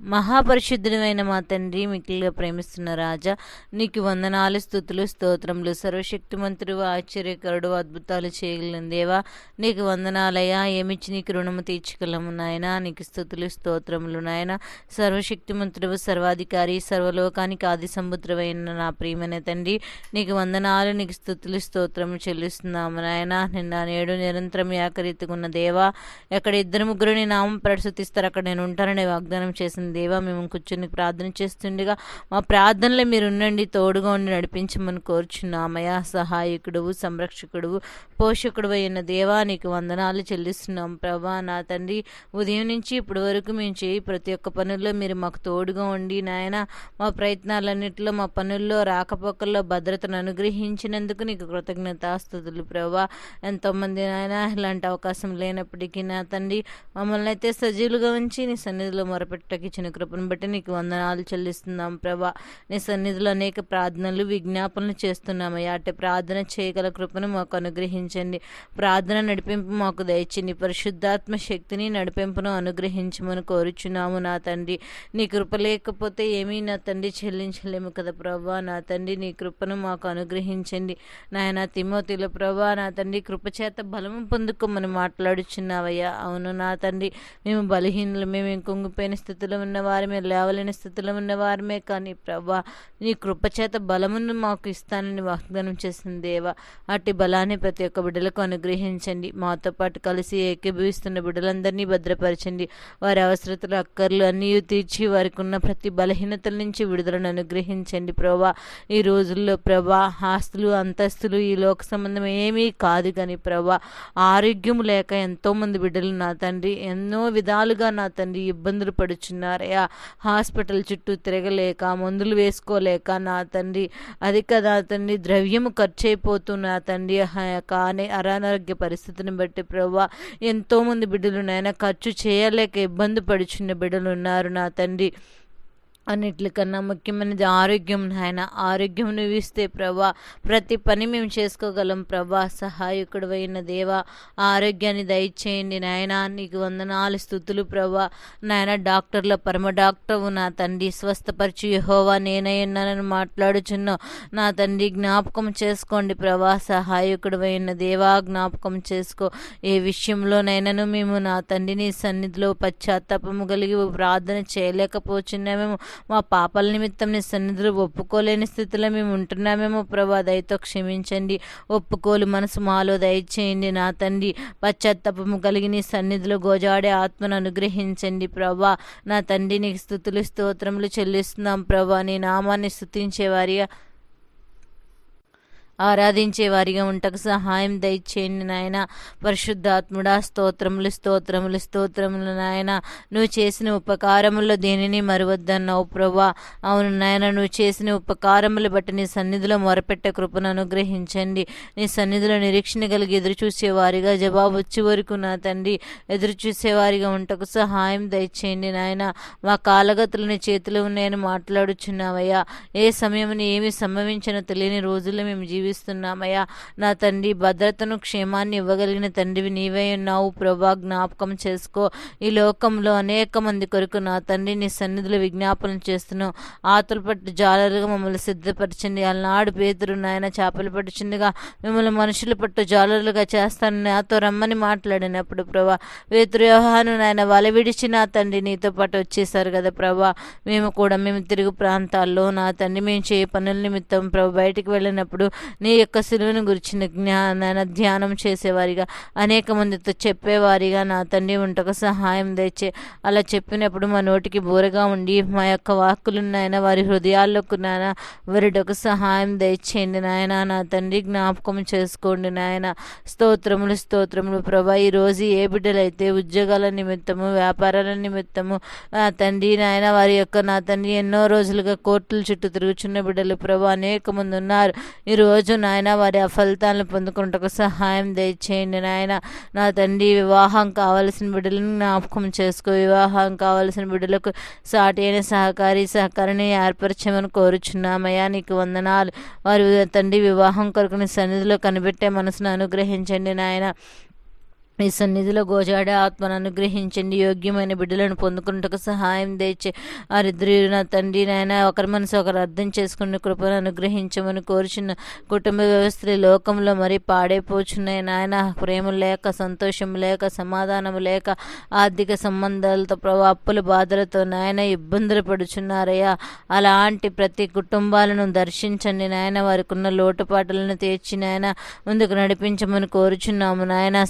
మహాపరిశుద్ధుడైన మా తండ్రి మిక్కిలిగా ప్రేమిస్తున్న రాజా నీకు వందనాలు స్థుతులు స్తోత్రములు సర్వశక్తిమంతుడు ఆశ్చర్యకరుడు అద్భుతాలు చేయగలిగిన దేవా నీకు వందనాలయ్యా ఏమిచ్చి నీకు రుణము తీర్చగలము నాయన నీకు స్థుతులు స్తోత్రములు నాయన సర్వశక్తిమంతుడు సర్వాధికారి సర్వలోకానికి ఆది సముద్రమైన నా ప్రియమైన తండ్రి నీకు వందనాలు నీకు స్థుతులు స్తోత్రము చెల్లిస్తున్నాము నాయన నిన్న నేడు నిరంతరం ఏకరీతిగా దేవా ఎక్కడ ఇద్దరు ముగ్గురు నీ నామం ప్రస్తుతిస్తారు అక్కడ నేను ఉంటానని వాగ్దానం చేసింది దేవా మేము కూర్చొని ప్రార్థన చేస్తుండగా మా ప్రార్థనలో మీరు ఉండండి తోడుగా ఉండి నడిపించమని కోరుచున్నామయ్యా. సహాయకుడు సంరక్షకుడు పోషకుడు అయిన దేవా నీకు వందనాలు చెల్లిస్తున్నాం. ప్రభా నా తండ్రి ఉదయం నుంచి ఇప్పటి వరకు మేము చేయి ప్రతి ఒక్క పనుల్లో మీరు మాకు తోడుగా ఉండి నాయన మా ప్రయత్నాలన్నింటిలో మా పనుల్లో రాకపోకల్లో భద్రతను అనుగ్రహించినందుకు నీకు కృతజ్ఞతాస్తుతులు ప్రభా. ఎంతోమంది నాయన ఇలాంటి అవకాశం లేనప్పటికీ నా తండ్రి మమ్మల్ని అయితే సజీవులుగా ఉంచి నీ సన్నిధిలో మొరపెట్టకి ఇచ్చిన కృపను బట్టి నీకు వందనాలు చెల్లిస్తున్నాం ప్రభా. నీ సన్నిధిలో అనేక ప్రార్థనలు విజ్ఞాపనలు చేస్తున్నామయ్యా అట్టే ప్రార్థన చేయగల కృపను మాకు అనుగ్రహించండి. ప్రార్థన నడిపింపు మాకు దయచింది పరిశుద్ధాత్మ శక్తిని నడిపింపును అనుగ్రహించమని కోరుచున్నాము నా తండ్రి. నీ కృప లేకపోతే ఏమీ నా తండ్రి చెల్లించలేము కదా ప్రభా. నా తండ్రి నీ కృపను మాకు అనుగ్రహించండి. నాయన తిమోతిల ప్రభా నా తండ్రి కృపచేత బలం బలము పొందుకోమని మాట్లాడుచున్నావయ్యా. అవును నా తండ్రి మేము బలహీనలు మేము కుంగిపోయిన స్థితిలో ఉన్నవారమే లేవలేని స్థితిలో ఉన్నవారమే కానీ ప్రభా నీ కృపచేత బలమును మాకు ఇస్తానని వాగ్దానం చేసిన దేవా అట్టి బలాన్ని ప్రతి ఒక్క బిడ్డలకు అనుగ్రహించండి. మాతో పాటు కలిసి ఏకీభవిస్తున్న బిడ్డలందరినీ భద్రపరచండి. వారి అవసరతలు అక్కర్లు అన్నీ తీర్చి వారికి ఉన్న ప్రతి బలహీనతల నుంచి విడుదలను అనుగ్రహించండి ప్రభా. ఈ రోజుల్లో ప్రభా ఆస్తులు అంతస్తులు ఈ లోక సంబంధం ఏమీ కాదు కానీ ప్రభా ఆరోగ్యం లేక ఎంతోమంది బిడ్డలు నా తండ్రి ఎన్నో విధాలుగా నా తండ్రి ఇబ్బందులు పడుచున్నారు. పడుచున్నారయ్యా హాస్పిటల్ చుట్టూ తిరగలేక మందులు వేసుకోలేక నా తండ్రి అది కదా తండ్రి ద్రవ్యము ఖర్చు అయిపోతున్న నా తండ్రి. కానీ అనారోగ్య పరిస్థితిని బట్టి ప్రభా ఎంతోమంది బిడ్డలు నాయన ఖర్చు చేయలేక ఇబ్బంది పడుచున్న బిడ్డలు ఉన్నారు నా తండ్రి. అన్నిటికన్నా ముఖ్యమైనది ఆరోగ్యం నాయన. ఆరోగ్యం నువ్వు ఇస్తే ప్రభా ప్రతి పని మేము చేసుకోగలం ప్రభా. సహాయకుడు అయిన దేవా ఆరోగ్యాన్ని దయచేయండి నాయన. నీకు వందనాలు స్థుతులు ప్రభా. నాయన డాక్టర్ల పరమ డాక్టర్ నా తండ్రి. స్వస్థపరిచి యహోవా నేనై ఉన్నానని మాట్లాడుచున్నా నా తండ్రి జ్ఞాపకం చేసుకోండి ప్రభా. సహాయకుడు అయిన దేవా జ్ఞాపకం చేసుకో. ఏ విషయంలోనైనాను మేము నా తండ్రిని సన్నిధిలో పశ్చాత్తాపము కలిగి ప్రార్థన చేయలేకపోతున్నామేమో మా పాపల నిమిత్తం నీ సన్నిధిలో ఒప్పుకోలేని స్థితిలో మేము ఉంటున్నామేమో ప్రభా. దయతో క్షమించండి. ఒప్పుకోలు మనసు మాలో దయచేయండి నా తండ్రి. పశ్చాత్తాపము కలిగి నీ సన్నిధిలో గోజాడే ఆత్మను అనుగ్రహించండి ప్రభా. నా తండ్రి నీకు స్థుతులు స్తోత్రములు చెల్లిస్తున్నాం ప్రభా. నీ నామాన్ని స్థుతించేవారిగా ఆరాధించే వారిగా ఉంటకు సహాయం దయచేయండి నాయన. పరిశుద్ధాత్ముడా స్తోత్రములు స్తోత్రములు స్తోత్రములు నాయన. నువ్వు చేసిన ఉపకారముల్లో దేనిని మరువద్దన్నావు ప్రభా? అవును నాయన నువ్వు చేసిన ఉపకారములు బట్టి నీ సన్నిధిలో మొరపెట్టే కృపను అనుగ్రహించండి. నీ సన్నిధిలో నిరీక్షణ కలిగి ఎదురు చూసేవారిగా జవాబు వచ్చే వరకు నా తండ్రి ఎదురు చూసేవారిగా ఉంటకు సహాయం దయచేయండి నాయన. మా కాలగతులు నీ చేతిలో ఉన్నాయని మాట్లాడుచున్నావయ్యా. ఏ సమయంని ఏమి సంభవించినో తెలియని రోజుల్లో మేము జీవి జీవిస్తున్నామయ్యా నా తండ్రి భద్రతను క్షేమాన్ని ఇవ్వగలిగిన తండ్రివి నీవే ఉన్నావు. ప్రభా జ్ఞాపకం చేసుకో. ఈ లోకంలో అనేక మంది కొరకు నా తండ్రి నీ సన్నిధిలో విజ్ఞాపన చేస్తున్నావు ఆతులు పట్టు జాలరుగా మమ్మల్ని సిద్ధపరిచింది. అలనాడు పేతురు నాయన చేపలు పట్టుచుండగా మిమ్మల్ని మనుషులు పట్టు జాలరులుగా చేస్తాను నాతో రమ్మని మాట్లాడినప్పుడు ప్రభా పేతురు వ్యవహాను నాయన వల విడిచి నా తండ్రి నీతో పాటు వచ్చేసారు కదా ప్రభా. మేము కూడా మేము తిరుగు ప్రాంతాల్లో నా తండ్రి మేము చేయ పనుల నిమిత్తం ప్రభు బయటికి వెళ్ళినప్పుడు నీ యొక్క సిలువను గురించిన జ్ఞాన ధ్యానం చేసేవారిగా అనేక మందితో చెప్పేవారిగా నా తండ్రి ఉంటకు సహాయం తెచ్చే అలా చెప్పినప్పుడు మా నోటికి బోరగా ఉండి మా యొక్క వాక్కులు నాయన వారి హృదయాల్లోకి నాయన వారిడొక సహాయం దయచేయండి నాయన. నా తండ్రి జ్ఞాపకం చేసుకోండి నాయన. స్తోత్రములు స్తోత్రములు. ప్రభా ఈరోజు ఏ బిడ్డలైతే ఉద్యోగాల నిమిత్తము వ్యాపారాల నిమిత్తము నా తండ్రి నాయన వారి యొక్క నా తండ్రి ఎన్నో రోజులుగా కోర్టుల చుట్టూ తిరుగుచున్న బిడ్డలు ప్రభా అనేక మంది ఉన్నారు. ఈరోజు రోజు నాయన వారి అఫలితాలను ఫలితాలను పొందుకుంటకు సహాయం దయచేయండి నాయన. నా తండ్రి వివాహం కావలసిన బిడ్డలను జ్ఞాపకం చేసుకో. వివాహం కావలసిన బిడ్డలకు సాటి అయిన సహకారి సహకారిని ఏర్పరచమని కోరుచున్నామయ్యా. నీకు వందనాలు. వారి తండ్రి వివాహం కొరకు సన్నిధిలో కనిపెట్టే మనసును అనుగ్రహించండి నాయన. మీ సన్నిధిలో గోజాడే ఆత్మను అనుగ్రహించండి. యోగ్యమైన బిడ్డలను పొందుకున్నట్టుకు సహాయం తెచ్చి వారిద్దరు నా తండ్రి నాయన ఒకరి మనసు ఒకరు అర్థం చేసుకున్న కృపను అనుగ్రహించమని కోరుచున్న కుటుంబ వ్యవస్థలు లోకంలో మరీ పాడైపోచున్నాయి నాయన. ప్రేమ లేక సంతోషం లేక సమాధానం లేక ఆర్థిక సంబంధాలతో ప్రభు అప్పుల బాధలతో నాయన ఇబ్బందులు పడుచున్నారయ్యా. అలాంటి ప్రతి కుటుంబాలను దర్శించండి నాయన. వారికి ఉన్న లోటుపాట్లను తీర్చి నాయన ముందుకు నడిపించమని కోరుచున్నాము నాయన.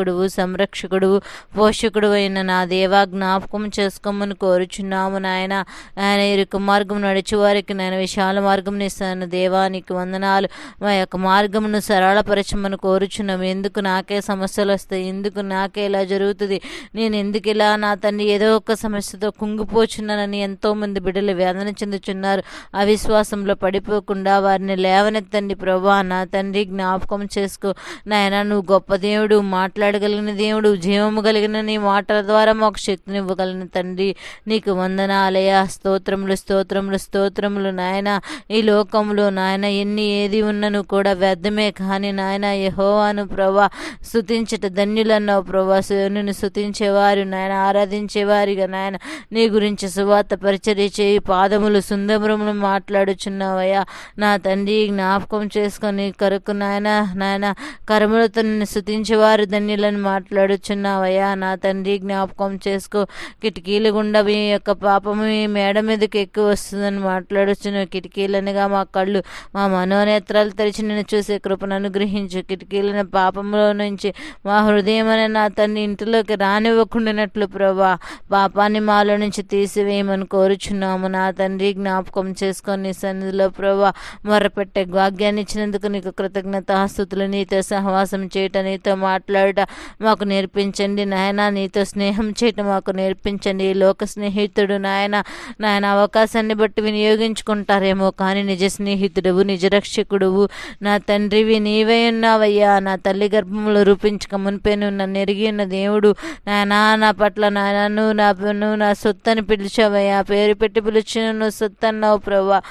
సహాయకుడువు సంరక్షకుడువు పోషకుడు అయిన నా దేవా జ్ఞాపకం చేసుకోమని కోరుచున్నాము నాయన. ఆయన ఇరుకు మార్గం నడిచి వారికి నేను విశాల మార్గం ఇస్తాను. దేవానికి వందనాలు. మా యొక్క మార్గమును సరళపరచమని కోరుచున్నాము. ఎందుకు నాకే సమస్యలు వస్తాయి? ఎందుకు నాకే ఇలా జరుగుతుంది? నేను ఎందుకు ఇలా నా తండ్రి ఏదో ఒక సమస్యతో కుంగిపోచున్నానని ఎంతోమంది బిడ్డలు వేదన చెందుచున్నారు. అవిశ్వాసంలో పడిపోకుండా వారిని లేవనెత్తండి ప్రభా. నా తండ్రి జ్ఞాపకం చేసుకో. నాయన నువ్వు గొప్ప దేవుడు. మాట్లాడగలిగిన దేవుడు జీవము కలిగిన నీ మాటల ద్వారా మాకు శక్తిని ఇవ్వగలిగిన తండ్రి. నీకు వందనాలయ స్తోత్రములు స్తోత్రములు స్తోత్రములు నాయన. ఈ లోకంలో నాయన ఎన్ని ఏది ఉన్నను కూడా వ్యర్థమే కానీ నాయన యహోవాను ప్రభా స్థుతించట ధన్యులన్నావు ప్రభా. నిన్ను స్థుతించేవారు నాయన ఆరాధించేవారిగా నాయన. నీ గురించి సువార్త పరిచర్య చేయి పాదములు సుందరములు మాట్లాడుచున్నావయ్యా. నా తండ్రి జ్ఞాపకం చేసుకొని కరుకు నాయన నాయన కరములతో నిన్ను స్థుతించేవారు ధన్యులని మాట్లాడుచున్నావయ్యా. నా తండ్రి జ్ఞాపకం చేసుకో. కిటికీలు గుండా మీ యొక్క పాపము మీ మేడ మీదకి ఎక్కువ వస్తుందని మాట్లాడుచున్నావు. కిటికీలనగా మా కళ్ళు మా మనోనేత్రాలు తెరిచి నేను చూసే కృపను అనుగ్రహించు. కిటికీలను పాపంలో నుంచి మా హృదయం అనే నా తండ్రి ఇంటిలోకి రానివ్వకుండానట్లు ప్రభా పాపాన్ని మాలో నుంచి తీసివేయమని కోరుచున్నాము. నా తండ్రి జ్ఞాపకం చేసుకొని నీ సన్నిధిలో ప్రభా మొరపెట్టే భాగ్యాన్ని ఇచ్చినందుకు నీకు కృతజ్ఞతాస్తుతులు నీతో సహవాసం చేయటం నీతో మాట్లాడటం మాకు నేర్పించండి నాయన. నీతో స్నేహం చేయటం మాకు నేర్పించండి. లోక స్నేహితుడు నాయన. నాయన అవకాశాన్ని బట్టి వినియోగించుకుంటారేమో కానీ నిజ స్నేహితుడువు నిజరక్షకుడువు నా తండ్రివి నీవే ఉన్నావయ్యా. నా తల్లి గర్భంలో రూపించక మునిపే నువ్వు నన్ను ఎరిగి ఉన్న దేవుడు నాయన. నా పట్ల నాయన నువ్వు నా నువ్వు నా సొత్తని పిలిచావయ్యా. పేరు పెట్టి పిలిచిన నువ్వు సొత్తు అన్నావు ప్రభా.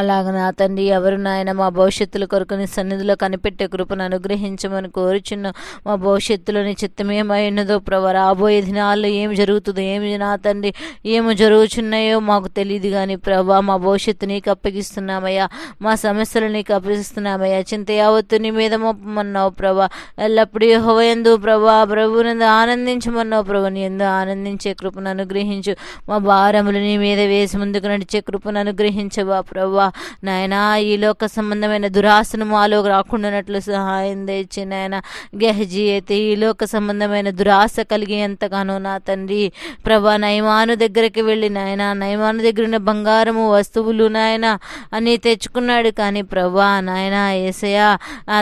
అలాగ నా తండ్రి ఎవరు నాయన మా భవిష్యత్తుల కొరకు నీ సన్నిధిలో కనిపెట్టే కృపను అనుగ్రహించమని కోరుచున్న మా భవిష్యత్తులో నీ చిత్తమేమై ఉన్నదో ప్రభా రాబోయే దినాల్లో ఏం జరుగుతుందో ఏమి నా తండ్రి ఏమి జరుగుచున్నాయో మాకు తెలియదు కానీ ప్రభా మా భవిష్యత్తు నీకు అప్పగిస్తున్నామయ్యా మా సమస్యలు నీకు అప్పగిస్తున్నామయ్యా చింత యావత్తు నీ మీద మోపమన్నావు ప్రభా. ఎల్లప్పుడూ హోయందు ప్రభా ప్రభునందు ఆనందించమన్నావు ప్రభు నీ ఎందు ఆనందించే కృపను అనుగ్రహించు. మా భారములు నీ మీద వేసి ముందుకు నడిచే కృపను అనుగ్రహించవా ప్రభా. నాయనా ఈ లోక సంబంధమైన దురాశను మాలో రాకుండానట్లు సహాయం తెచ్చి నాయన గెహజీ అయితే ఈ లోక సంబంధమైన దురాశ కలిగి ఎంతగానో నా తండ్రి. ప్రభా నయమాను దగ్గరికి వెళ్ళి నాయన నయమాను దగ్గర ఉన్న బంగారము వస్తువులు నాయన అని తెచ్చుకున్నాడు. కానీ ప్రభా నాయన ఏసయా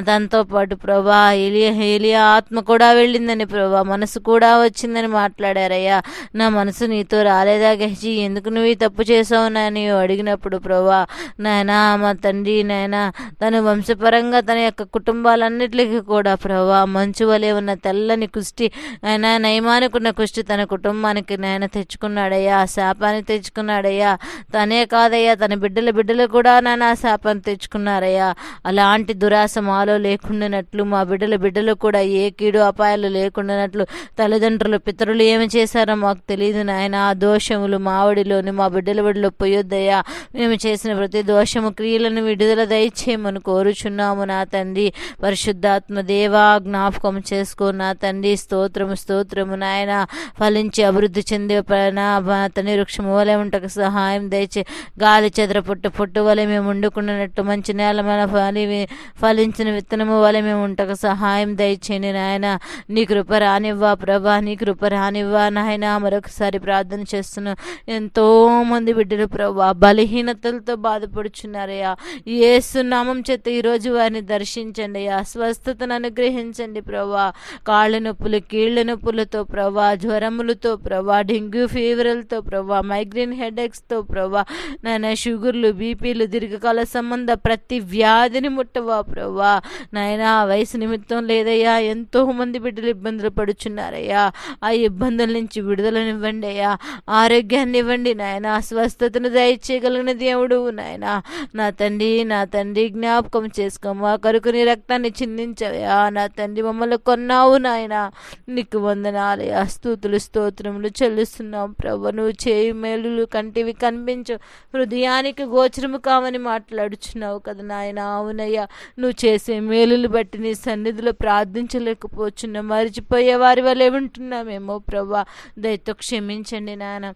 దాంతో పాటు ప్రభా ఎలియా ఎలియా ఆత్మ కూడా వెళ్ళిందని ప్రభా మనసు కూడా వచ్చిందని మాట్లాడారయ్యా. నా మనసు నీతో రాలేదా గహజీ? ఎందుకు నువ్వు తప్పు చేసావు నాయన? అడిగినప్పుడు ప్రభా నాయనా మా తండ్రి నాయనా తన వంశపరంగా తన యొక్క కుటుంబాలన్నిటికీ కూడా ప్రభా మంచు వలె ఉన్న తెల్లని కుష్టి ఆయన నయమానుకున్న కుష్టి తన కుటుంబానికి నాయన తెచ్చుకున్నాడయ్యా ఆ శాపాన్ని తెచ్చుకున్నాడయ్యా. తనే కాదయ్యా తన బిడ్డల బిడ్డలు కూడా నాయన ఆ శాపాన్ని తెచ్చుకున్నారయ్యా. అలాంటి దురాశ మాలో లేకుండానట్లు మా బిడ్డల బిడ్డలు కూడా ఏ కీడు అపాయాలు లేకుండానట్లు తల్లిదండ్రులు పితరులు ఏమి చేశారో మాకు తెలియదు నాయన. ఆ దోషములు మావడిలోని మా బిడ్డల బిడ్డలు పోయొద్దయ్యా. మేము చేసిన ప్రతి దోషము క్రియలను విడుదల దయచేయమని కోరుచున్నాము నా తండ్రి. పరిశుద్ధాత్మ దేవా జ్ఞాపకం చేసుకో నా తండ్రి. స్తోత్రము స్తోత్రము నాయన. ఫలించి అభివృద్ధి చెందే తని వృక్షము వలె ఉంటకు సహాయం దయచే. గాలి చెదర పుట్టు పుట్టు వలె మేము వండుకున్నట్టు మంచి నేల మన ఫలి ఫలించిన విత్తనము వలె మేము ఉంటకు సహాయం దయచేయండి నాయన. నీ కృప రానివ్వా ప్రభా నీ కృప రానివ్వా నాయన. మరొకసారి ప్రార్థన చేస్తున్నాను ఎంతో మంది బిడ్డలు ప్రభా బలహీనతలతో బాధపడుచున్నారయ్యా. ఏసు నామం చేత ఈరోజు వారిని దర్శించండి అయ్యా. స్వస్థతను అనుగ్రహించండి ప్రభా కాళ్ళ నొప్పులు కీళ్ళ నొప్పులతో ప్రభా జ్వరములతో ప్రభా డెంగ్యూ ఫీవర్లతో ప్రభా మైగ్రేన్ హెడేక్స్తో ప్రభా నాయన షుగర్లు బీపీలు దీర్ఘకాల సంబంధ ప్రతి వ్యాధిని ముట్టవా ప్రభా నాయన వయసు నిమిత్తం లేదయ్యా. ఎంతో మంది బిడ్డలు ఇబ్బందులు పడుచున్నారయ్యా. ఆ ఇబ్బందుల నుంచి విడుదలనివ్వండి అయ్యా. ఆరోగ్యాన్ని ఇవ్వండి నాయన. స్వస్థతను దయచేయగలిగిన దేవుడు నాయన. నాయన. నా తండ్రి నా తండ్రి జ్ఞాపకం చేసుకోమా కొరకు నీ రక్తాన్ని చిందించవయా నా తండ్రి మమ్మల్ని కొన్నావు నాయన. నీకు వందనాలయ స్థూతులు స్తోత్రములు చెల్లిస్తున్నాం ప్రభు. నువ్వు చేయి మేలులు కంటివి కనిపించు. హృదయానికి గోచరము కావని మాట్లాడుచున్నావు కదా నాయన. అవునయ్యా. నువ్వు చేసే మేలులు బట్టి నీ సన్నిధిలో ప్రార్థించలేకపోతున్నా మరిచిపోయే వారి వల్లే ఉంటున్నామేమో ప్రభా. దయతో క్షమించండి నాయన.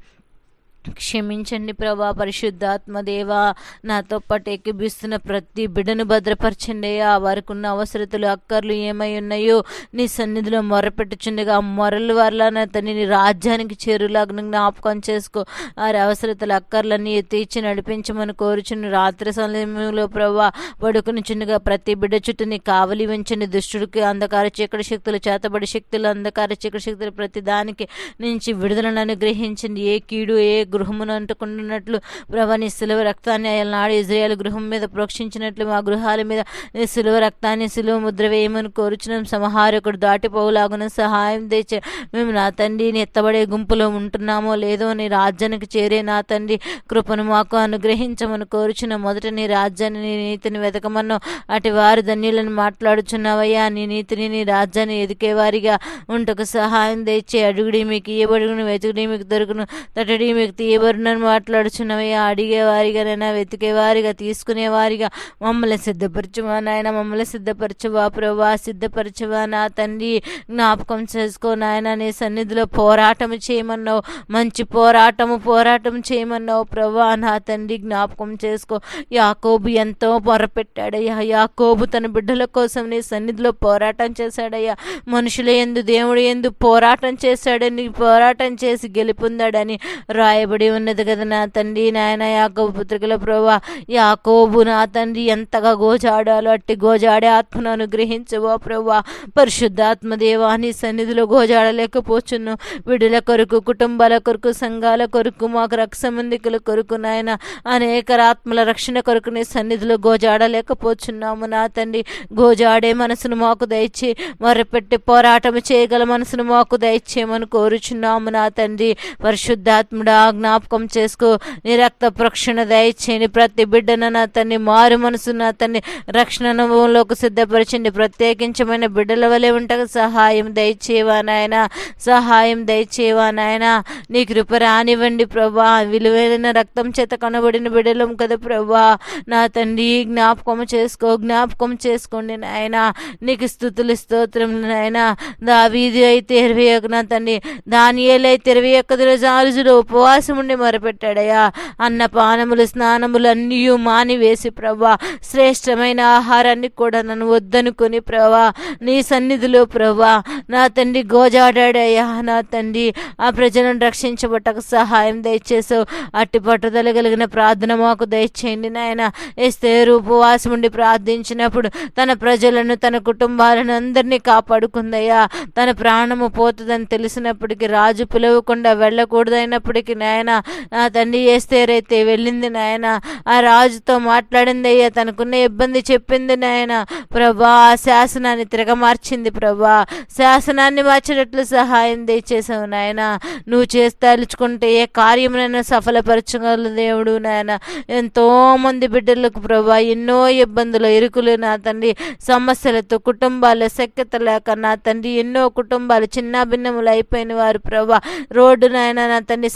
క్షమించండి ప్రభా పరిశుద్ధాత్మదేవా నాతో పాటు ఎక్కిబిస్తున్న ప్రతి బిడ్డను భద్రపరచండి ఆ వారికి ఉన్న అవసరతలు అక్కర్లు ఏమై ఉన్నాయో నీ సన్నిధిలో మొరపెట్టుచుండగా ఆ మొరలు వల్ల నా తన్ని నీ రాజ్యానికి చేరులాగా జ్ఞాపకం చేసుకో. వారి అవసరతలు అక్కర్లన్నీ తీర్చి నడిపించమని కోరుచుని రాత్రి సమయంలో ప్రభా పడుకునిచుండగా ప్రతి బిడ్డ చుట్టూ నీ కావలి ఉంచండి దుష్టుడికి అంధకార చీకటి శక్తులు చేతబడి శక్తులు అంధకార చీకటి శక్తులు ప్రతి దానికి నుంచి విడుదలను అనుగ్రహించండి. ఏ కీడు ఏ గృహమును అంటుకుంటున్నట్లు ప్రభా నీ సులువ రక్తాన్ని నాడు ఇజ్రాయల్ గృహం మీద ప్రోక్షించినట్లు మా గృహాల మీద నీ సులువ రక్తాన్ని సులువ ముద్ర వేయమని కోరుచున్నాం. సంహారకుడు దాటిపోవులాగున సహాయం తెచ్చే మేము నా తండ్రిని ఎత్తబడే గుంపులో ఉంటున్నామో లేదో నీ రాజ్యానికి చేరే నా తండ్రి కృపను మాకు అనుగ్రహించమని కోరుచున్న మొదట నీ రాజ్యాన్ని నీ నీతిని వెతకమన్నో అటు వారి ధన్యులను మాట్లాడుచున్నావయ్యా. నీ నీతిని నీ రాజ్యాన్ని ఎదికేవారిగా ఉంటకు సహాయం తెచ్చే అడుగుడి మీకు ఇయ్యబడుగును వెతుకుడి మీకు దొరుకును తటడి మీకు తీయబడునని మాట్లాడుచున్నవయ్యా అడిగేవారిగానైనా వెతికేవారిగా తీసుకునేవారిగా. మమ్మల్ని సిద్ధపరచువా నాయన? మమ్మల్ని సిద్ధపరచువా ప్రభా సిద్ధపరచువా నా తండ్రి? జ్ఞాపకం చేసుకో నాయన నీ సన్నిధిలో పోరాటం చేయమన్నావు. మంచి పోరాటము పోరాటం చేయమన్నావు. ప్రభా నా తండ్రి జ్ఞాపకం చేసుకో. యాకోబు ఎంతో మొరపెట్టాడయ్యా. యాకోబు తన బిడ్డల కోసం నీ సన్నిధిలో పోరాటం చేశాడయ్యా. మనుషుల ఎందు దేవుడు ఎందు పోరాటం చేశాడని పోరాటం చేసి గెలుపొందాడని రాయబడి ఉన్నది కదా నా తండ్రి నాయన యాకోబు పుత్రికల ప్రభా యాకోబు నా తండ్రి ఎంతగా గోజాడాలో అట్టి గోజాడే ఆత్మను అనుగ్రహించవో ప్రభా పరిశుద్ధాత్మ దేవాని సన్నిధిలో గోజాడలేకపోచును. విడుల కొరకు కుటుంబాల కొరకు సంఘాల కొరకు మాకు రక్ష సంబంధికుల కొరకు నాయన అనేక ఆత్మల రక్షణ కొరకు నీ సన్నిధిలో గోజాడలేకపోచున్నాము నా తండ్రి. గోజాడే మనసును మాకు దయచి మొరపెట్టి పోరాటం చేయగల మనసును మాకు దయచేయమని కోరుచున్నాము నా తండ్రి. పరిశుద్ధాత్ముడా జ్ఞాపకం చేసుకో. నీ రక్త ప్రక్షణ దయచేయండి ప్రతి బిడ్డను నా తండ్రి మారు మనసు అతన్ని తండ్రి రక్షణలోకి సిద్ధపరచండి ప్రత్యేకించమైన బిడ్డల వలె ఉంటకు సహాయం దయచేవా నాయన? సహాయం దయచేవా నాయన? నీ కృప రానివ్వండి ప్రభా. విలువైన రక్తం చేత కనబడిన బిడ్డలం కదా ప్రభా. నా తండ్రి జ్ఞాపకం చేసుకో జ్ఞాపకం చేసుకోండి నాయన. నీకు స్థుతులు స్తోత్రం నాయన. దావీది అయితే ఇరవై ఒక నా తండ్రి దానియేలు అయితే ఇరవై ఒక్క రోజులు ఉపవాసం ఉండి మొరపెట్టాడయ్యా. అన్న పానములు స్నానములు మానివేసి మాని ప్రభా శ్రేష్టమైన ఆహారాన్ని కూడా నన్ను వద్దనుకొని ప్రభా నీ సన్నిధిలో ప్రభా నా తండ్రి గోజాడాడయ్యా. నా తండ్రి ఆ ప్రజలను రక్షించబట్టకు సహాయం దయచేసావు అట్టి పట్టుదల కలిగిన ప్రార్థన మాకు దయచేయండి నాయన. ఎస్తేరు ఉపవాసం ఉండి ప్రార్థించినప్పుడు తన ప్రజలను తన కుటుంబాలను అందరినీ కాపాడుకుందయ్యా. తన ప్రాణము పోతుందని తెలిసినప్పటికీ రాజు పిలవకుండా వెళ్ళకూడదైనప్పటికీ నాయన నా తండ్రి ఏస్తేరైతే వెళ్ళింది నాయన ఆ రాజుతో మాట్లాడింది అయ్యా తనకున్న ఇబ్బంది చెప్పింది నాయన. ప్రభా ఆ శాసనాన్ని తిరగమార్చింది ప్రభా. శాసనాన్ని మార్చేటట్లు సహాయం దయచేసావు నాయన. నువ్వు చేస్తాలుచుకుంటే ఏ కార్యమునైనా సఫలపరచగల దేవుడు నాయన. ఎంతో మంది బిడ్డలకు ప్రభా ఎన్నో ఇబ్బందులు ఇరుకులు నా తండ్రి. సమస్యలతో కుటుంబాలు శక్యత లేక నా తండ్రి ఎన్నో కుటుంబాలు చిన్న భిన్నములు అయిపోయిన వారు ప్రభా. రోడ్డు నాయన నా తండ్రి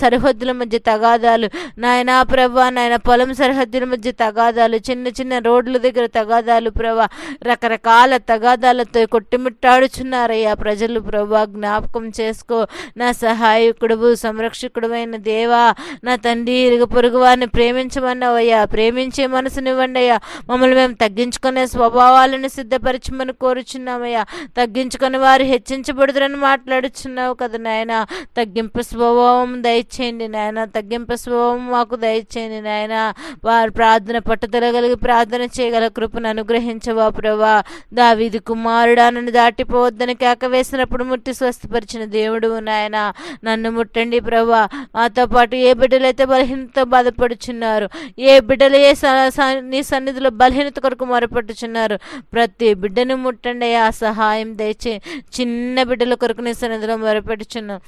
సరిహద్దుల మధ్య తగాదాలు. నాయన ప్రభా నాయన పొలం సరిహద్దుల మధ్య తగాదాలు చిన్న చిన్న రోడ్ల దగ్గర తగాదాలు ప్రభా. రకరకాల తగాదాలతో కొట్టిమిట్టాడుచున్నారయ్యా ప్రజలు ప్రభా. జ్ఞాపకం చేసుకో. నా సహాయకుడు సంరక్షకుడువైన దేవా నా తండ్రి ఇరుగు పొరుగు వారిని ప్రేమించమన్నావయ్యా. ప్రేమించే మనసునివ్వండి అయ్యా మమ్మల్ని మేము తగ్గించుకునే స్వభావాలను సిద్ధపరచమని కోరుచున్నామయ్యా. తగ్గించుకుని వారు హెచ్చించబడుదురని మాట్లాడుచున్నావు కదా నాయన. తగ్గింపు స్వభావం దయచేయండి నాయన తగ్గింపు స్వభావం మాకు దయచేయండి నాయన. వారు ప్రార్థన పట్టుదల కలిగి ప్రార్థన చేయగల కృపను అనుగ్రహించవా ప్రభా. దావిది కుమారుడా నన్ను దాటిపోవద్దని కేక వేసినప్పుడు ముట్టి స్వస్థపరిచిన దేవుడు నాయన. నన్ను ముట్టండి ప్రభా. మాతో పాటు ఏ బిడ్డలైతే బలహీనత బాధపడుచున్నారు ఏ బిడ్డలు ఏ స- స- నీ సన్నిధిలో బలహీనత కొరకు మొరపట్టుచున్నారు ప్రతి బిడ్డను ముట్టండి ఆ సహాయం దయచే చిన్న బిడ్డల కొరకు నీ సన్నిధిలో మొరపెట్టుచున్నాం.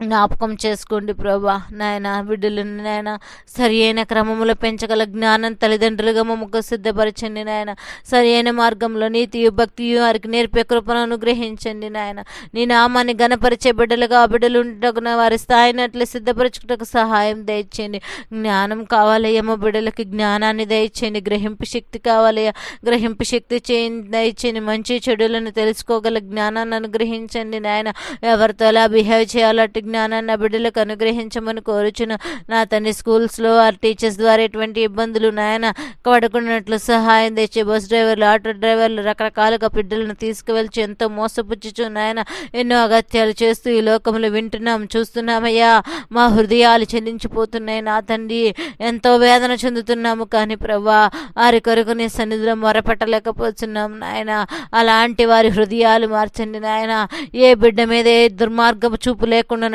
జ్ఞాపకం చేసుకోండి ప్రభా. నాయన బిడ్డలను నాయన సరి అయిన క్రమంలో పెంచగల జ్ఞానం తల్లిదండ్రులుగా మమ్మకు సిద్ధపరచండి నాయన. సరి అయిన మార్గంలో నీతియు భక్తియు వారికి నేర్పే కృపను అనుగ్రహించండి నాయన. నీ నామాన్ని గణపరిచే బిడ్డలుగా ఆ బిడ్డలు ఉంటకున్న వారి స్థాయిని అట్లా సిద్ధపరచుటకు సహాయం దయచేయండి. జ్ఞానం కావాలయ్యమ్మ బిడ్డలకి జ్ఞానాన్ని దయచేయండి. గ్రహింపు శక్తి కావాలయ్యా గ్రహింపు శక్తి చేయండి దయచేయండి. మంచి చెడులను తెలుసుకోగల జ్ఞానాన్ని అనుగ్రహించండి నాయన. ఎవరితో ఎలా బిహేవ్ చేయాలంటే జ్ఞానాన్ని నా బిడ్డలకు అనుగ్రహించమని కోరుచును నా తండ్రి స్కూల్స్లో ఆ టీచర్స్ ద్వారా ఎటువంటి ఇబ్బందులు నాయన పడుకున్నట్లు సహాయం తెచ్చే బస్ డ్రైవర్లు ఆటో డ్రైవర్లు రకరకాలుగా బిడ్డలను తీసుకువెళ్ళి ఎంతో మోసపుచ్చుచు నాయన ఎన్నో అగత్యాలు చేస్తూ ఈ లోకంలో వింటున్నాం చూస్తున్నామయ్యా. మా హృదయాలు చెల్లించిపోతున్నాయి నా తండ్రి. ఎంతో వేదన చెందుతున్నాము కానీ ప్రభా వారి కొరకు నీ సన్నిధిలో మొరపెట్టలేకపోతున్నాం నాయన. అలాంటి వారి హృదయాలు మార్చండి నాయన. ఏ బిడ్డ మీద ఏ దుర్మార్గపు చూపు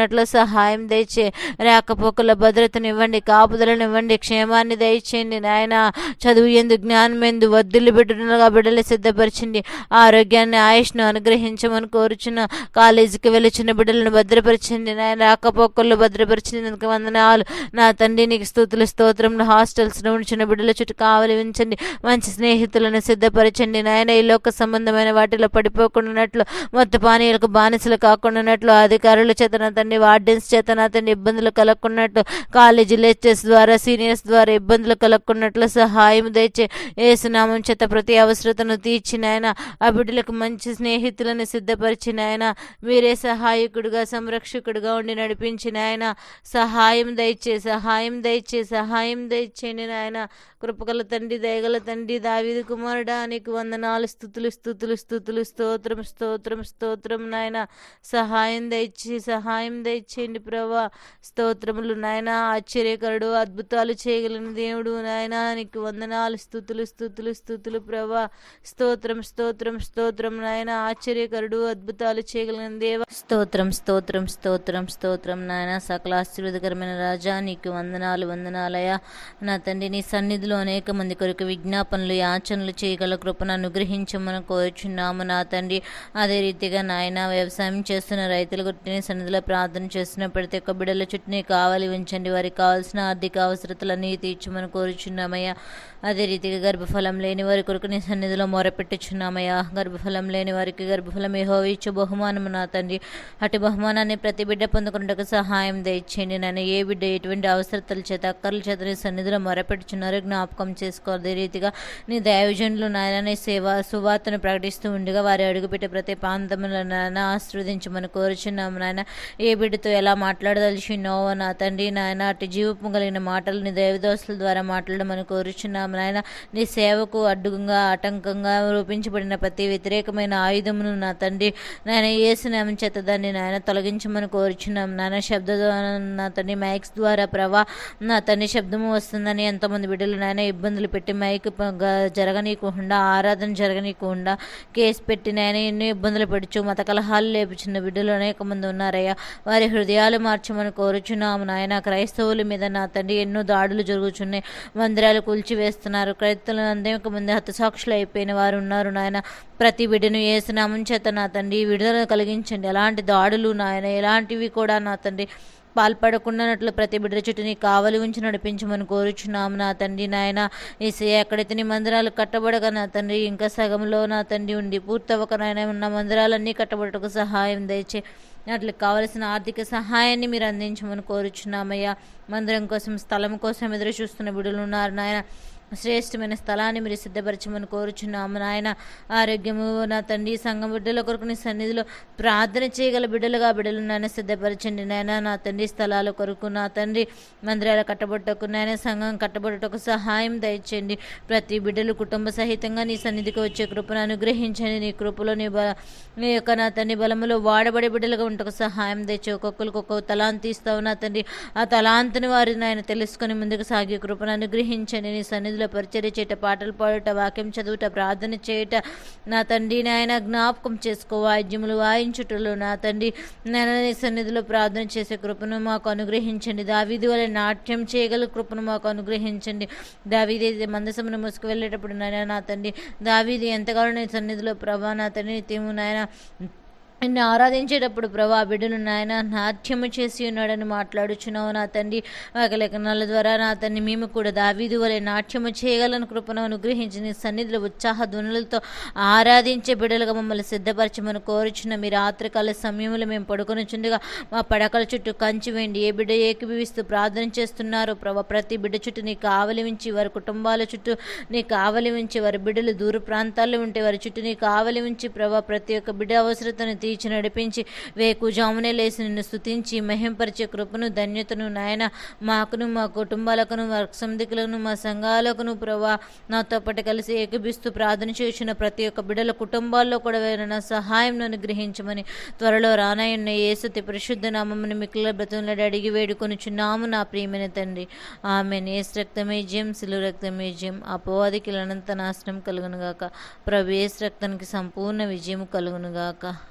లేకుండానట్లు సహాయం దయచే రాకపోకల భద్రతనివ్వండి కాపుదలనివ్వండి క్షేమాన్ని దయచేయండి నాయన. చదువు ఎందు జ్ఞానం ఎందు వద్దులు బిడ్డలుగా బిడ్డలు సిద్ధపరచండి. ఆరోగ్యాన్ని ఆయుష్ను అనుగ్రహించమని కోరుచున్న కాలేజీకి వెళ్ళి చిన్న బిడ్డలను భద్రపరచండి నాయన. రాకపోకల్లో భద్రపరిచినందుకు వందనాలు. నా తండ్రి నీకు స్థుతులు స్తోత్రంలో హాస్టల్స్లో ఉంచిన బిడ్డల చుట్టూ కావలి ఉంచండి. మంచి స్నేహితులను సిద్ధపరచండి నాయన. ఈ లోక సంబంధమైన వాటిలో పడిపోకుండానట్లు మొత్త పానీయులకు బానిసలు కాకుండానట్లు అధికారుల చేత నా తండ్రి వార్డెన్స్ చేత అతని ఇబ్బందులు కలగకున్నట్టు కాలేజీ లెక్చర్స్ ద్వారా సీనియర్స్ ద్వారా ఇబ్బందులు కలగకున్నట్లు సహాయం దయచే ఏసునామం చేత ప్రతి అవసరతను తీర్చిన ఆయన ఆ బిడ్డలకు మంచి స్నేహితులను సిద్ధపరిచిన ఆయన మీరే సహాయకుడుగా సంరక్షకుడుగా ఉండి నడిపించిన ఆయన సహాయం దయచే సహాయం దయచే సహాయం దయచేయండి నాయన కృపగల తండ్రి దయగల తండ్రి దావిది కుమారుడా నీకు వందనాలు స్థుతులు స్థుతులు స్థుతులు స్తోత్రం స్తోత్రం స్తోత్రం నాయన సహాయం దయచి సహాయం దయచేయండి ప్రభా. స్తోత్రములు నాయన ఆశ్చర్యకరుడు అద్భుతాలు చేయగలిగిన దేవుడు నాయన. నీకు వందనాలు స్థుతులు స్థుతులు స్థుతులు ప్రభా. స్తోత్రం స్తోత్రం స్తోత్రం నాయన. ఆశ్చర్యకరుడు అద్భుతాలు చేయగలిగిన దేవ స్తోత్రం స్తోత్రం స్తోత్రం స్తోత్రం నాయన. సకల ఆశీర్వదకరమైన రాజా నీకు వందనాలు వందనాలయ నా తండ్రి నీ సన్నిధిలో అనేక మంది కొరకు విజ్ఞాపనలు యాచనలు చేయగల కృపను అనుగ్రహించమని కోరుచున్నాము నా తండ్రి. అదే రీతిగా నాయన వ్యవసాయం చేస్తున్న రైతుల గురించి సన్నిధిలో ప్రార్థన చేస్తున్న ప్రతి ఒక్క బిడ్డల చుట్టూ కావాలి ఉంచండి. వారికి కావాల్సిన ఆర్థిక అవసరతలన్నీ తీర్చమని కోరుచున్నామయ్యా. అదే రీతిగా గర్భఫలం లేని వారి కొరకు నీ సన్నిధిలో మొరపెట్టుచున్నామయ్యా. గర్భఫలం లేని వారికి గర్భఫలం ఏహో ఇచ్చే బహుమానము నా తండ్రి. అటు బహుమానాన్ని ప్రతి బిడ్డ పొందుకున్నట్టుకు సహాయం దయచేయండి నన్ను ఏ బిడ్డ ఎటువంటి అవసరతల చేత అక్కర్ల చేత నీ సన్నిధిలో మొరపెట్టుచున్నారు జ్ఞాపకం చేసుకో. అదే రీతిగా నీ దైవజనులు నాయన సేవ సువార్తను ప్రకటిస్తూ ఉండగా వారి అడుగుపెట్టే ప్రతి ప్రాంతంలో నాయన ఆశీర్వదించమని కోరుచున్నాము నాయన. ఏ బిడ్డతో ఎలా మాట్లాడదలిచినో నా తండ్రి నాయన అటు జీవపు కలిగిన మాటలు నీ దైవదోస్తుల ద్వారా మాట్లాడమని కోరుచున్నాము నాయన. నీ సేవకు అడ్డుగా ఆటంకంగా రూపించబడిన ప్రతి వ్యతిరేకమైన ఆయుధమును నా తండ్రి నాయన ఏసునామం చేత దాన్ని నాయన తొలగించమని కోరుచున్నాం నాయన శబ్ద ద్వారా నా తండ్రి మైక్స్ ద్వారా ప్రభా నా తండ్రి శబ్దము వస్తుందని ఎంతమంది బిడ్డలు నాయన ఇబ్బందులు పెట్టి మైక్ జరగనీయకుండా ఆరాధన జరగనీయకుండా కేసు పెట్టి నాయన ఎన్నో ఇబ్బందులు పెడుచు మత కలహాలు లేపుచున్న బిడ్డలు అనేక మంది ఉన్నారయ్యా. వారి హృదయాలు మార్చమని కోరుచున్నాము నాయన. క్రైస్తవుల మీద నా తండ్రి ఎన్నో దాడులు జరుగుచున్నాయి. మందిరాలు కూల్చివేస్తూ క్రైస్తవులు అనేక మంది హతసాక్షులు అయిపోయిన వారు ఉన్నారు. నాయన ప్రతి బిడ్డను ఏసునామం చేత నా తండ్రి విడుదల కలిగించండి. ఎలాంటి దాడులు నాయన ఎలాంటివి కూడా నా తండ్రి పాల్పడకుండానట్లు ప్రతి బిడ్డ చుట్టూ నీ కావలి ఉంచి నడిపించమని కోరుచున్నాము నా తండ్రి నాయన. ఏసే ఎక్కడైతే నీ మందిరాలు కట్టబడక నా తండ్రి ఇంకా సగంలో నా తండ్రి ఉండి పూర్తవక నాయన ఉన్న మందిరాలన్నీ కట్టబడటకు సహాయం దయచే అట్లా కావలసిన ఆర్థిక సహాయాన్ని మీరు అందించమని కోరుచున్నామయ్యా. మందిరం కోసం స్థలం కోసం ఎదురు చూస్తున్న బిడ్డలు ఉన్నారు నాయన. శ్రేష్టమైన స్థలాన్ని మీరు సిద్ధపరచమని కోరుచున్నాము నాయన. ఆరోగ్యము నా తండ్రి సంఘం బిడ్డల కొరకు నీ సన్నిధిలో ప్రార్థన చేయగల బిడ్డలుగా బిడ్డలు నాయన సిద్ధపరచండి నాయన. నా తండ్రి స్థలాల కొరకు నా తండ్రి మందిరాల కట్టబట్టకు నాయన. సంఘం కట్టబడుటకు సహాయం దయచేయండి. ప్రతి బిడ్డలు కుటుంబ సహితంగా నీ సన్నిధికి వచ్చే కృపను అనుగ్రహించండి. నీ కృపలో నీ బల నీ యొక్క నా తండ్రి బలములో వాడబడే బిడ్డలుగా ఉంటకు సహాయం తెచ్చి ఒక్కొక్కరికి ఒక్కొక్క తలాంతి ఇస్తావు నా తండ్రి. ఆ తలాంతిని వారిని ఆయన తెలుసుకొని ముందుకు సాగే కృపను అనుగ్రహించండి. నీ సన్నిధిలో పరిచర్య చేయట పాటలు పాడుట వాక్యం చదువుట ప్రార్థన చేయట నా తండ్రి నాయన జ్ఞాపకం చేసుకో వాయిద్యములు వాయించుటలు నా తండ్రి నాయన సన్నిధిలో ప్రార్థన చేసే కృపను మాకు అనుగ్రహించండి. దావీది వల్ల నాట్యం చేయగల కృపను మాకు అనుగ్రహించండి. దావీది మందసమును ముసుకు వెళ్ళేటప్పుడు నాయన నా తండ్రి దావీది ఎంతగానో నీ సన్నిధిలో ప్రభా నా తండ్రి నిత్యము నాయన నిన్ను ఆరాధించేటప్పుడు ప్రభా బిడ్డను నాయన నాట్యము చేసి ఉన్నాడని మాట్లాడుచున్నావు నా తండ్రి. ఒక లేఖనాల ద్వారా నా తండ్రి మేము కూడా దావీదు వలె నాట్యము చేయగలను కృపను అనుగ్రహించి నీ సన్నిధిలో ఉత్సాహ ధ్వనులతో ఆరాధించే బిడ్డలుగా మమ్మల్ని సిద్ధపరచమని కోరుచున్న మీ రాత్రికాల సమయంలో మేము పడుకొనిచుండగా మా పడకల చుట్టూ కంచి వేయండి. ఏ బిడ్డ ఏకీభవిస్తూ ప్రార్థన చేస్తున్నారు ప్రభా ప్రతి బిడ్డ చుట్టూ నీ కావలి ఉంచి వారి కుటుంబాల చుట్టూ నీ కావలి ఉంచి వారి బిడ్డలు దూర ప్రాంతాల్లో ఉంటే వారి చుట్టూ నీ కావలి ఉంచి ప్రభా ప్రతి ఒక్క బిడ్డ అవసరతను తీ ఇచ్చి నడిపించి వేకుజామునే లేచి నిన్ను స్థుతించి మహింపరిచే కృపను ధన్యతను నాయన మాకును మా కుటుంబాలకును మా సంధికులను మా సంఘాలకును ప్రభా నాతో పాటు కలిసి ఏకభిస్తూ ప్రార్థన చేసిన ప్రతి ఒక్క బిడ్డల కుటుంబాల్లో కూడా నా సహాయం అనుగ్రహించమని త్వరలో రానాయన్న ఏసతి పరిశుద్ధ నామముని మిక్కుల బ్రతంలో అడిగి వేడుకొని చున్నాము నా ప్రియమైన తండ్రి. ఆమె నేస్ రక్తమే జయం సిలు రక్తమే జయం. అపవాదికి అనంత నాశనం కలుగునుగాక. ప్రభు ఏసు రక్తానికి సంపూర్ణ విజయం కలుగునుగాక.